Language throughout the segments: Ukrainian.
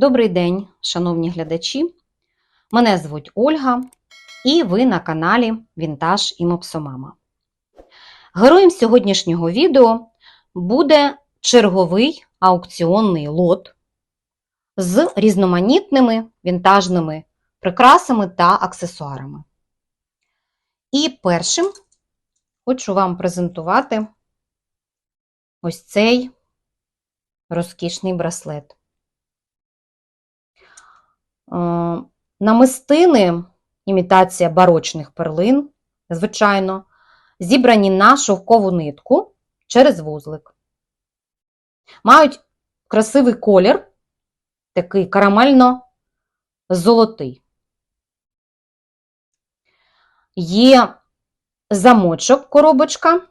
Добрий день, шановні глядачі. Мене звуть Ольга, і ви на каналі Вінтаж і Мопсомама. Героєм сьогоднішнього відео буде черговий аукціонний лот з різноманітними вінтажними прикрасами та аксесуарами. І першим хочу вам презентувати ось цей розкішний браслет. Е, Намистини, імітація барочних перлин, звичайно, зібрані на шовкову нитку через вузлик. Мають красивий колір, такий карамельно-золотий. Є замочок коробочка,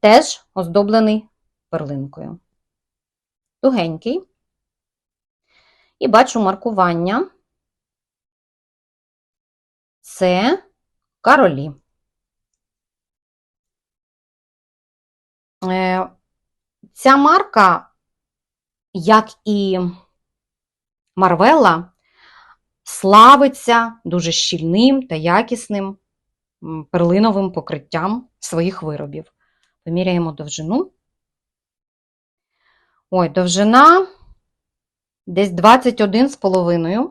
теж оздоблений перлинкою. Тугенький. І бачу маркування. Це Каролі. Е, Ця марка, як і Марвелла, славиться дуже щільним та якісним перлиновим покриттям своїх виробів. Поміряємо довжину. Ой, довжина десь 21,5.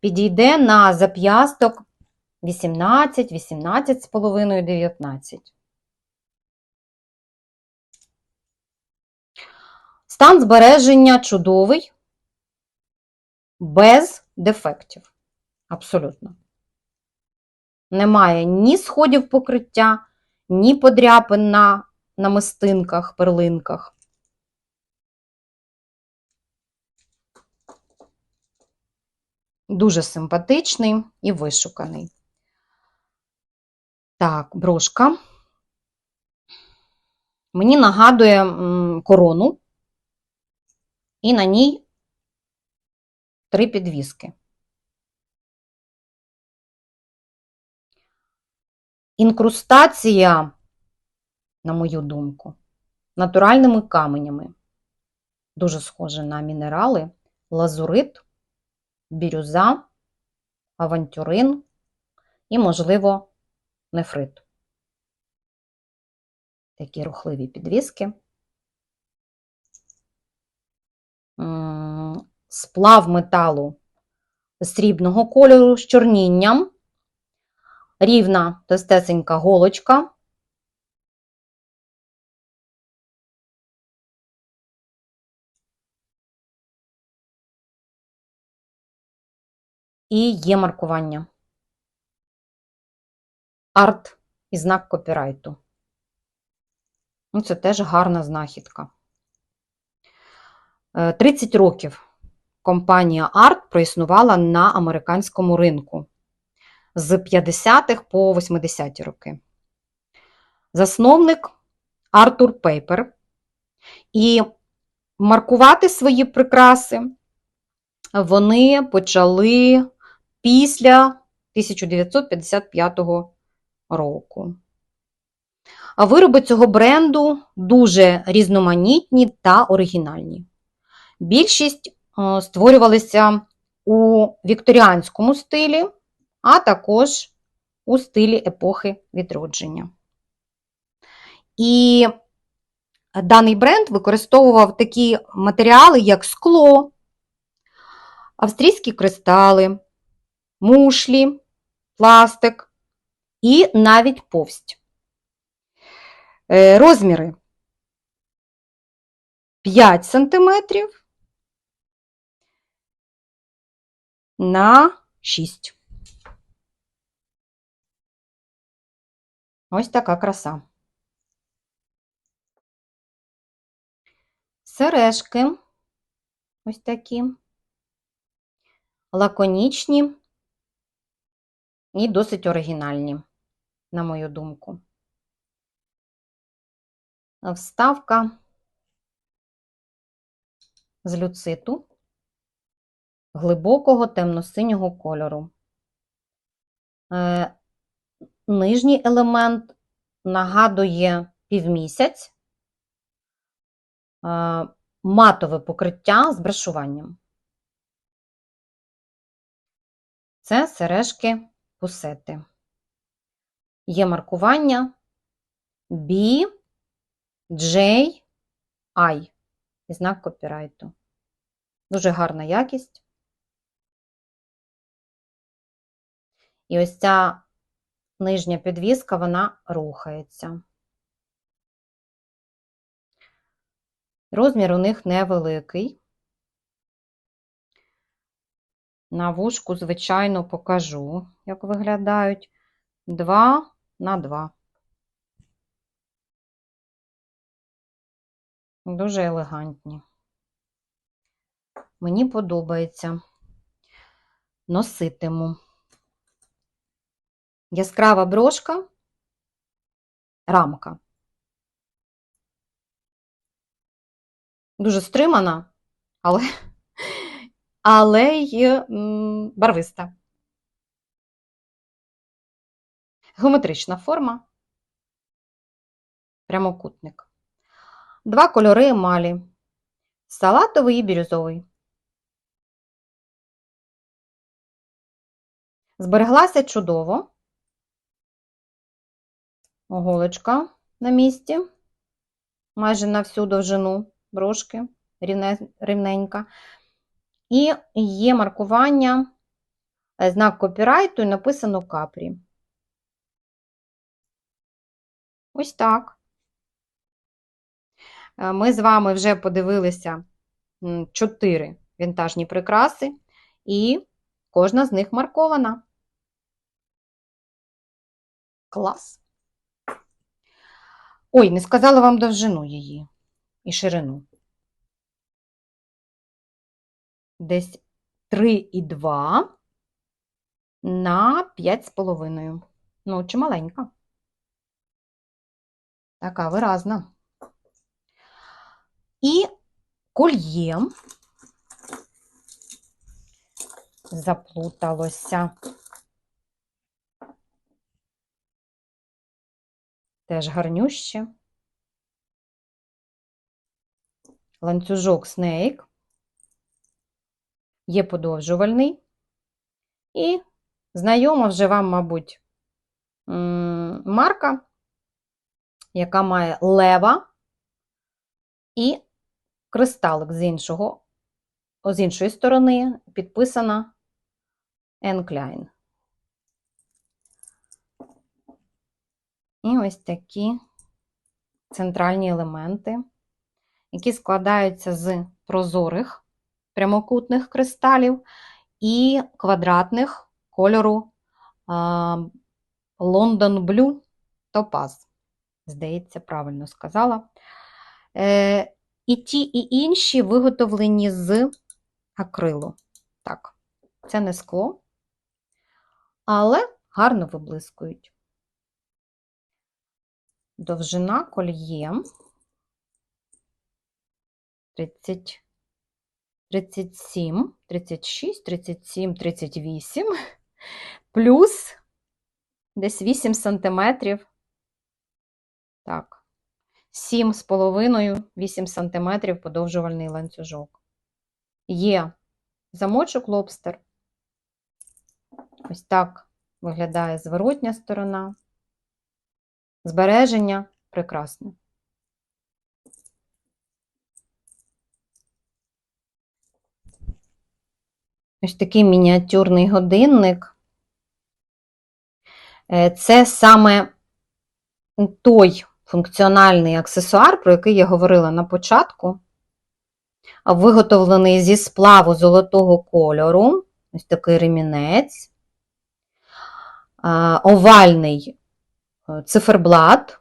Підійде на зап'ясток 18, 18,5, 19. Стан збереження чудовий, без дефектів. Абсолютно. Немає ні сходів покриття, ні подряпин на намистинках, перлинках. Дуже симпатичний і вишуканий. Так, брошка. Мені нагадує корону, і на ній три підвіски. Інкрустація, на мою думку, натуральними каменями. Дуже схоже на мінерали, лазурит, бірюза, авантюрин і, можливо, нефрит. Такі рухливі підвіски. Сплав металу срібного кольору з чорнінням, рівна тостесенька голочка. І є маркування. Арт і знак копірайту. Ну, це теж гарна знахідка. Е, 30 років компанія Арт проіснувала на американському ринку з 50-х по 80-ті роки. Засновник Артур Пейпер. І маркувати свої прикраси вони почали після 1955 року. А вироби цього бренду дуже різноманітні та оригінальні. Більшість е, створювалися у вікторіанському стилі, а також у стилі епохи відродження. І даний бренд використовував такі матеріали, як скло, австрійські кристали, мушлі, пластик і навіть повсть. Е, Розміри 5 см на 6. Ось така краса. Сережки ось такі, лаконічні і досить оригінальні, на мою думку. Вставка з люциту глибокого темно-синього кольору. Нижній елемент нагадує півмісяць, е, матове покриття з брашуванням. Це сережки пусети. Є маркування B, J, I і знак копірайту. Дуже гарна якість. І ось ця нижня підвіска, вона рухається. Розмір у них невеликий. На вушку, звичайно, покажу, як виглядають 2 на 2. Дуже елегантні. Мені подобається. Носитиму. Яскрава брошка, рамка. Дуже стримана, але, але й барвиста. Геометрична форма, прямокутник. Два кольори емалі. Салатовий і бірюзовий. Збереглася чудово. Оголочка на місці, майже на всю довжину брошки, рівненька. І є маркування, е, знак копірайту і написано капрі. Ось так. Е, Ми з вами вже подивилися м, чотири вінтажні прикраси, і кожна з них маркована. Клас. Ой, не сказала вам довжину її і ширину. Десь 3,2 на 5,5. Ну, чи маленька. Така виразна. І кольє заплуталося. Теж гарнюще. Ланцюжок Snake. Є подовжувальний. І знайома вже вам, мабуть, марка, яка має лева і кристалик з іншого, з іншої сторони підписана Енкляйн. І ось такі центральні елементи, які складаються з прозорих прямокутних кристалів і квадратних кольору London Blue Topaz. Здається, правильно сказала. Е, І ті, і інші виготовлені з акрилу. Так, це не скло, але гарно виблискують. Довжина кольє 30, 37, 36, 37, 38, плюс десь 8 сантиметрів. Так, 7,5, 8 сантиметрів подовжувальний ланцюжок. Є замочок лобстер. Ось так виглядає зворотня сторона. Збереження прекрасне. Ось такий мініатюрний годинник. Е, Це саме той функціональний аксесуар, про який я говорила на початку, виготовлений зі сплаву золотого кольору. Ось такий ремінець, овальний е, циферблат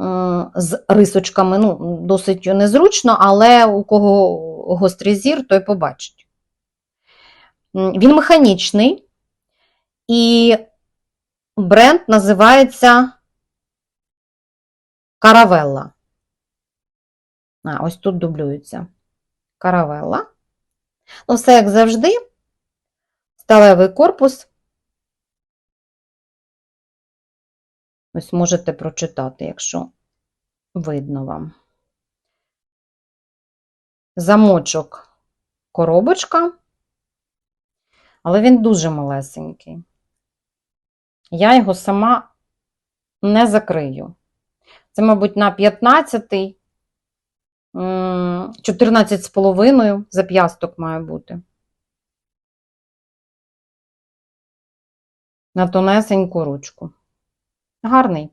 е, з рисочками. Ну, досить незручно, але у кого гострий зір, той побачить. Він механічний, і бренд називається Каравелла. А, ось тут дублюється. Каравелла. Ну, все як завжди. Сталевий корпус, Ось можете прочитати, якщо видно вам. Замочок коробочка, але він дуже малесенький. Я його сама не закрию. Це, мабуть, на 15 14,5 зап'ясток має бути. На тонесеньку ручку. Гарний.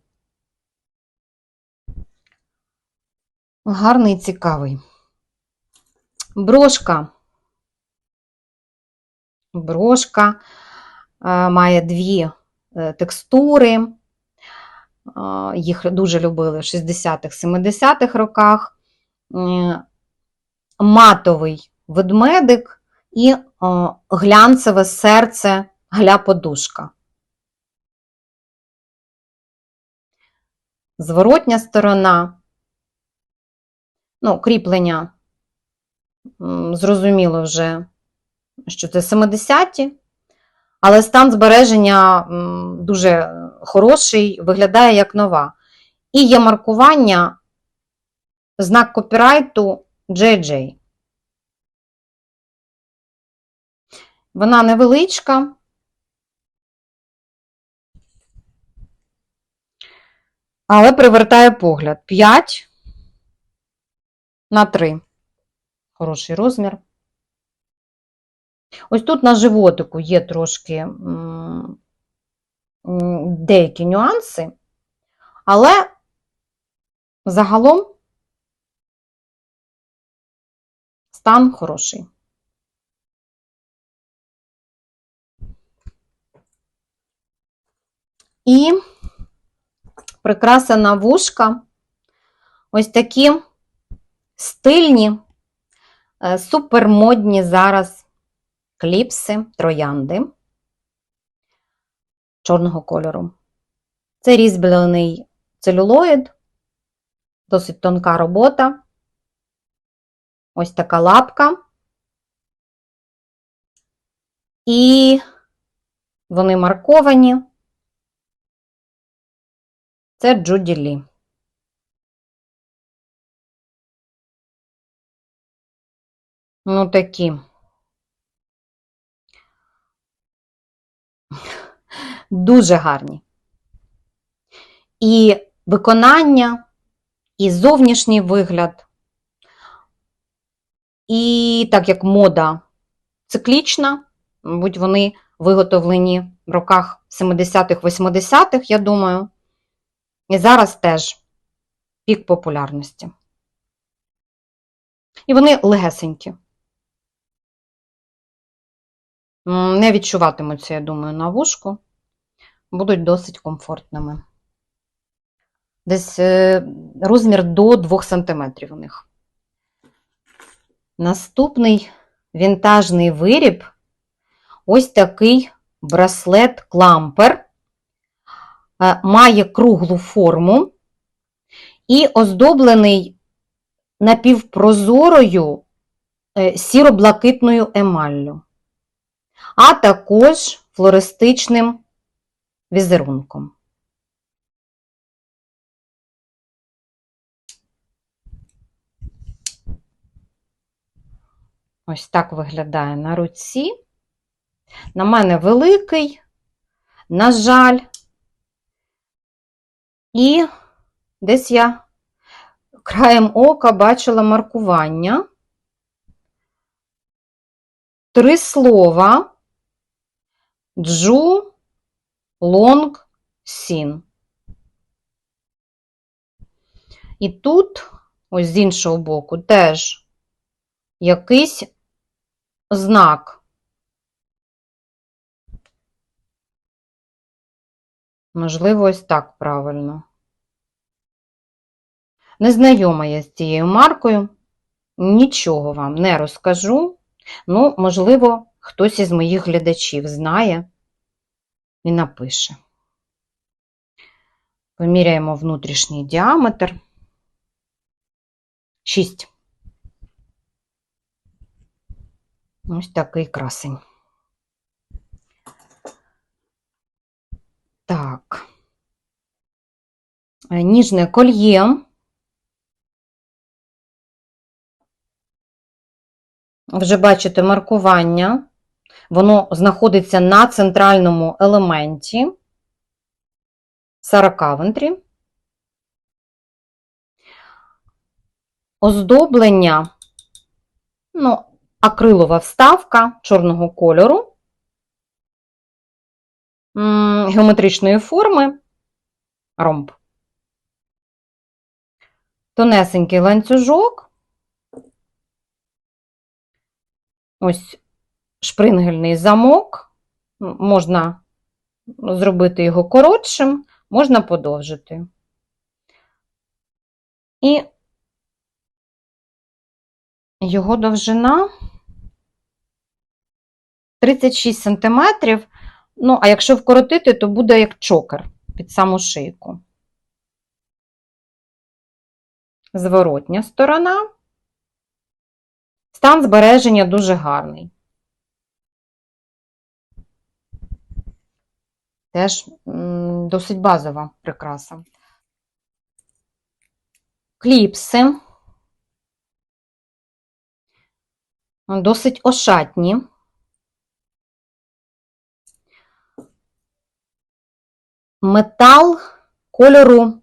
Гарний, цікавий. Брошка. Брошка е, має дві е, текстури. Е, Їх дуже любили в 60-х, 70-х роках. Матовий ведмедик і глянцеве серце гля-подушка. Зворотня сторона, ну, кріплення, зрозуміло вже, що це 70-ті, але стан збереження дуже хороший, виглядає як нова. І є маркування, знак копірайту JJ. Вона невеличка. Але привертає погляд. 5 на 3. Хороший розмір. Ось тут на животику є трошки деякі нюанси, але загалом стан хороший. І прикраса на вушка. Ось такі стильні, е, супермодні зараз кліпси, троянди чорного кольору. Це різьблений целюлоїд, досить тонка робота. Ось така лапка. І вони марковані. Це Джуді Лі. Ну, такі. Дуже гарні. І виконання, і зовнішній вигляд, і так як мода циклічна, мабуть, вони виготовлені в роках 70-х, 80-х, я думаю. І зараз теж пік популярності. І вони легесенькі. Не відчуватимуться, я думаю, на вушку. Будуть досить комфортними. Десь е, розмір до 2 см у них. Наступний вінтажний виріб ось такий браслет-клампер. Е, Має круглу форму і оздоблений напівпрозорою е, сіро-блакитною емаллю, а також флористичним візерунком. Ось так виглядає на руці. На мене великий, на жаль, і десь я краєм ока бачила маркування. Три слова Джу Лонг Сін. І тут, ось з іншого боку, теж якийсь знак. Можливо, ось так правильно. Незнайома я з цією маркою, нічого вам не розкажу. Ну, можливо, хтось із моїх глядачів знає і напише. Поміряємо внутрішній діаметр. 6. Ось такий красень. Так. Е, Ніжне кольє. Вже бачите маркування. Воно знаходиться на центральному елементі Саракавентрі. Оздоблення, ну, акрилова вставка чорного кольору, геометричної форми, ромб. Тонесенький ланцюжок. Ось шпрингельний замок. Можна зробити його коротшим, можна подовжити. І його довжина 36 см. Ну, а якщо вкоротити, то буде як чокер під саму шийку. Зворотня сторона. Стан збереження дуже гарний. Теж досить базова прикраса. Кліпси. Досить ошатні. Метал кольору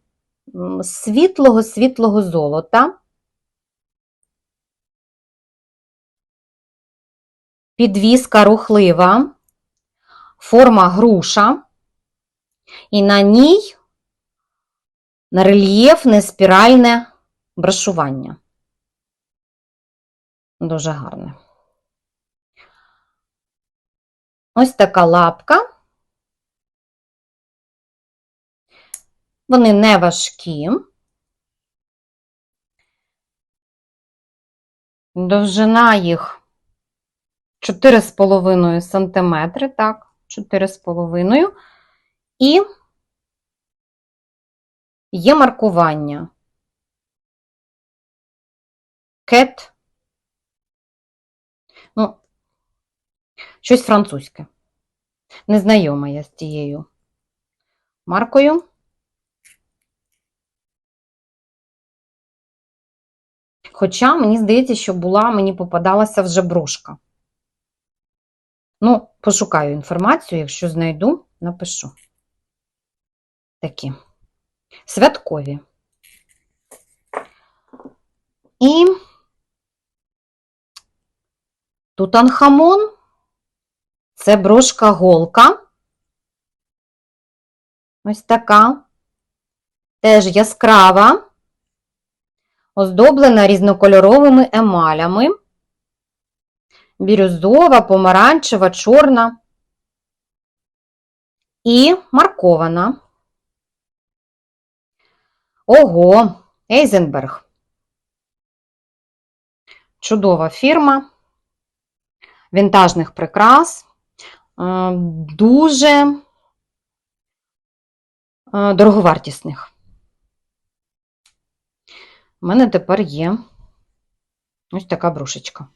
світлого-світлого золота. Підвіска рухлива, форма груша, і на ній на рельєфне спіральне брашування. Дуже гарне. Ось така лапка. Вони не важкі. Довжина їх 4,5 см, так, 4,5 і є маркування Cat. Ну, щось французьке. Незнайома я з тією маркою. Хоча, мені здається, що була, мені попадалася вже брошка. Ну, пошукаю інформацію, якщо знайду, напишу. Такі святкові. І Тутанхамон це брошка голка. Ось така. Теж яскрава, оздоблена різнокольоровими емалями. Бірюзова, помаранчева, чорна і маркована. Ого, Ейзенберг. Чудова фірма вінтажних прикрас, е, дуже е, дороговартісних. У мене тепер є ось така брушечка.